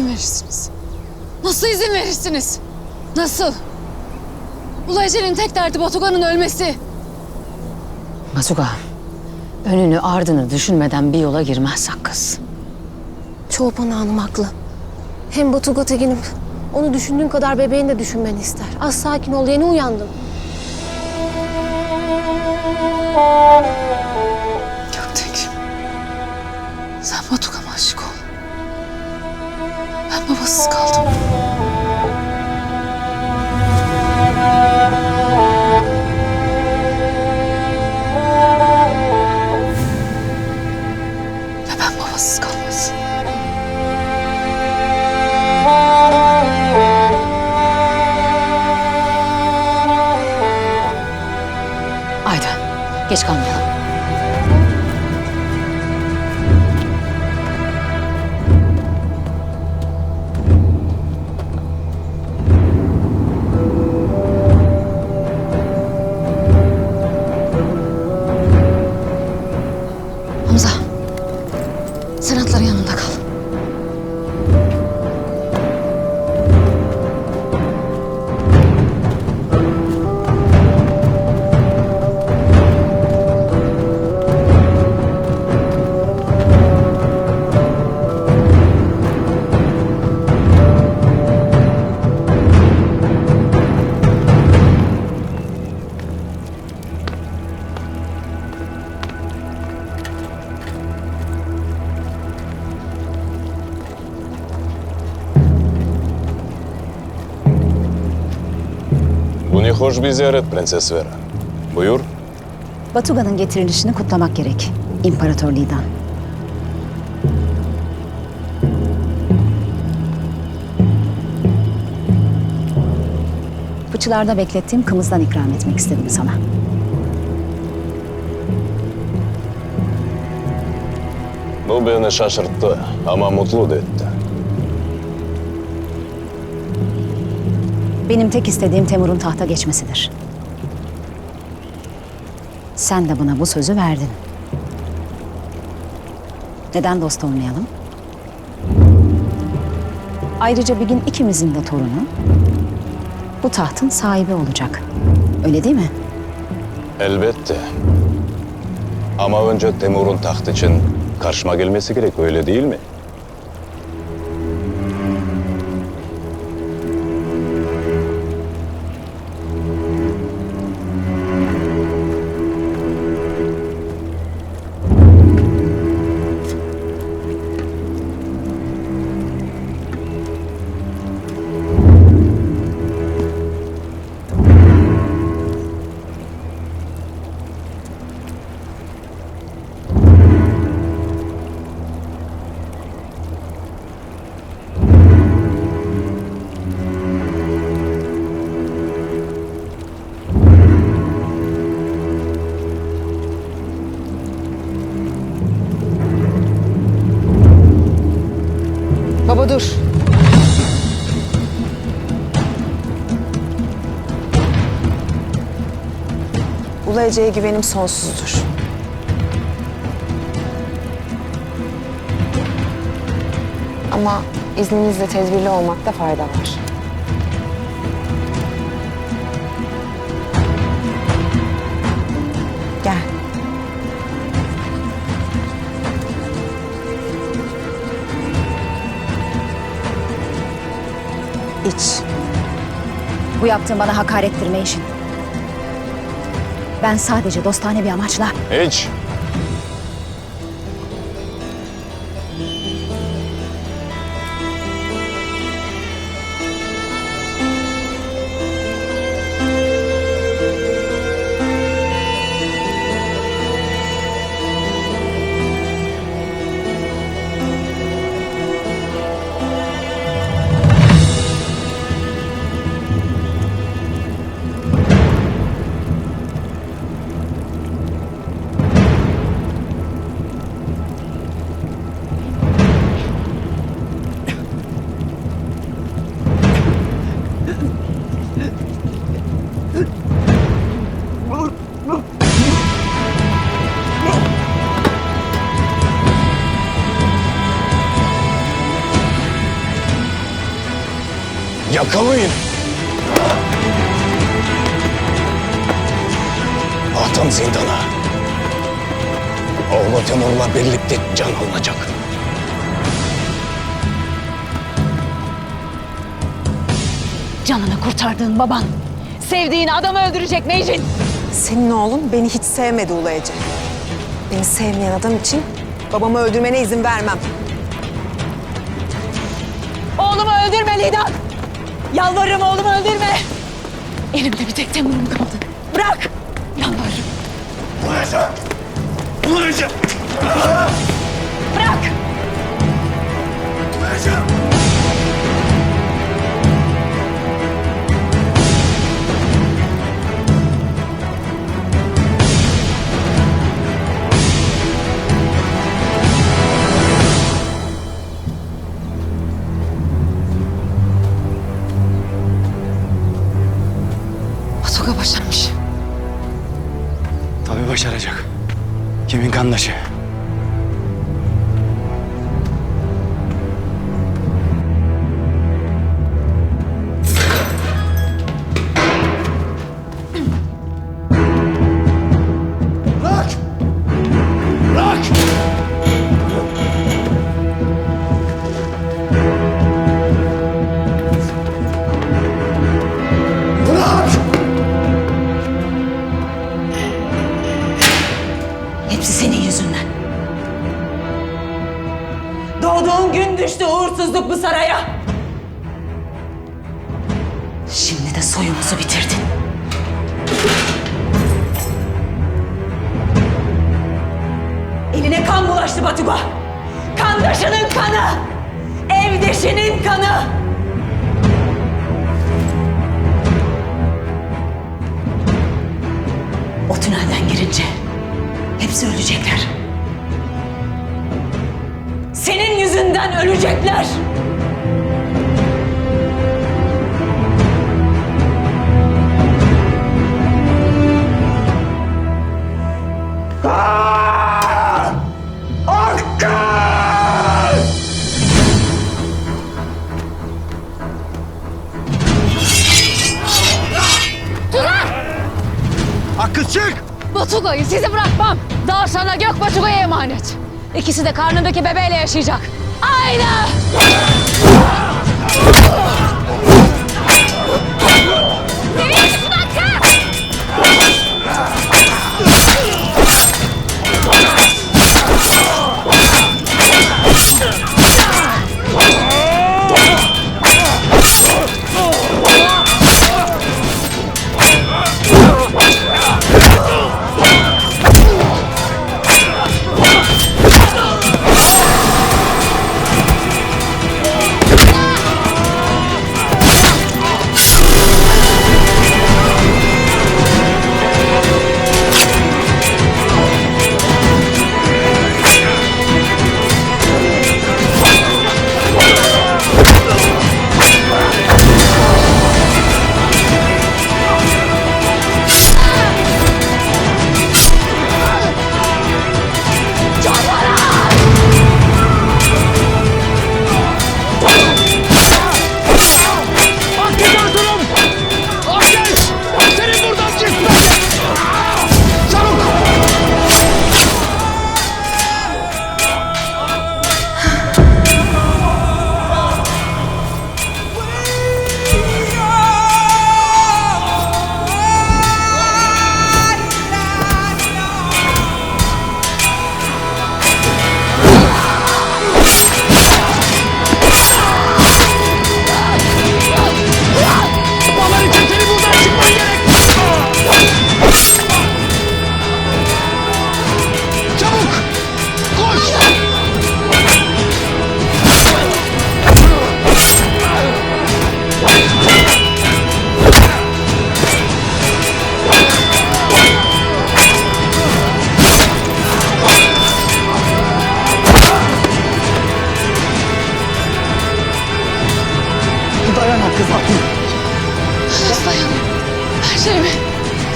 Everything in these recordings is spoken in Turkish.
izin verirsiniz? Nasıl izin verirsiniz? Nasıl? Ulu Ece'nin tek derdi Batugan'ın ölmesi. Masuga, önünü ardını düşünmeden bir yola girmezsek kız. Çoğupan Hanım haklı. Hem Batu Tekin'im onu düşündüğün kadar bebeğini de düşünmeni ister. Az sakin ol yeni uyandım. Geç kalmayalım. Ne hoş bir ziyaret Prenses Vera. Buyur. Batuga'nın getirilişini kutlamak gerek. İmparatorluğundan. Fıçılarda beklettiğim kımızdan ikram etmek istedim sana. Bu beni şaşırttı ama mutlu da etti. Benim tek istediğim Temur'un tahta geçmesidir. Sen de bana bu sözü verdin. Neden dost olmayalım? Ayrıca bir gün ikimizin de torunu bu tahtın sahibi olacak. Öyle değil mi? Elbette. Ama önce Temur'un taht için karşıma gelmesi gerek öyle değil mi? Ulu Ece'ye güvenim sonsuzdur. Ama izninizle tedbirli olmakta fayda var. Gel. İç. Bu yaptığın bana hakarettirme işin. Ben sadece dostane bir amaçla Hiç. Atın zindana. Oğlu Timur'la birlikte can alınacak. Canını kurtardığın baban. Sevdiğin adamı öldürecek Mecin. Senin oğlun beni hiç sevmedi Ulu Ece. Beni sevmeyen adam için babamı öldürmene izin vermem. Oğlumu öldürme Lidan. Yalvarırım oğlumu öldürme. Elimde bir tek temurum kaldı. Bırak. Yalvarırım. Bırak. Batuga saraya. Şimdi de soyumuzu bitirdin. Eline kan bulaştı Batuga. Kandaşının kanı. Evdeşinin kanı. O tünelden girince hepsi ölecekler. Senin yüzünden ölecekler. Dağ sana gök Batuga'ya emanet. İkisi de karnındaki bebeğiyle yaşayacak. Aynı. Dayan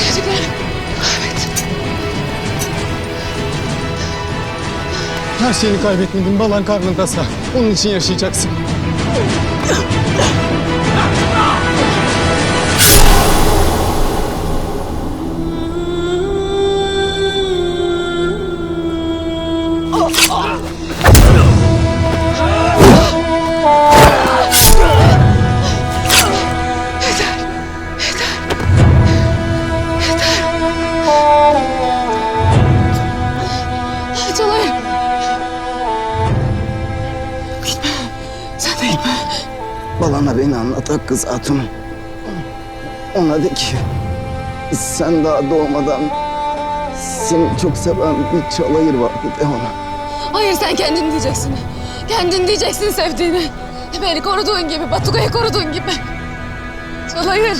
sevdiklerimi kaybettim. Her şeyini kaybetmedin. Balan karnındasa. Onun için yaşayacaksın. Anlat kız Hatun. Ona de ki sen daha doğmadan seni çok seven bir çalayır vardı de ona. Hayır sen kendin diyeceksin. Kendin diyeceksin sevdiğini. Beni koruduğun gibi, Batuka'yı koruduğun gibi. Çalayır.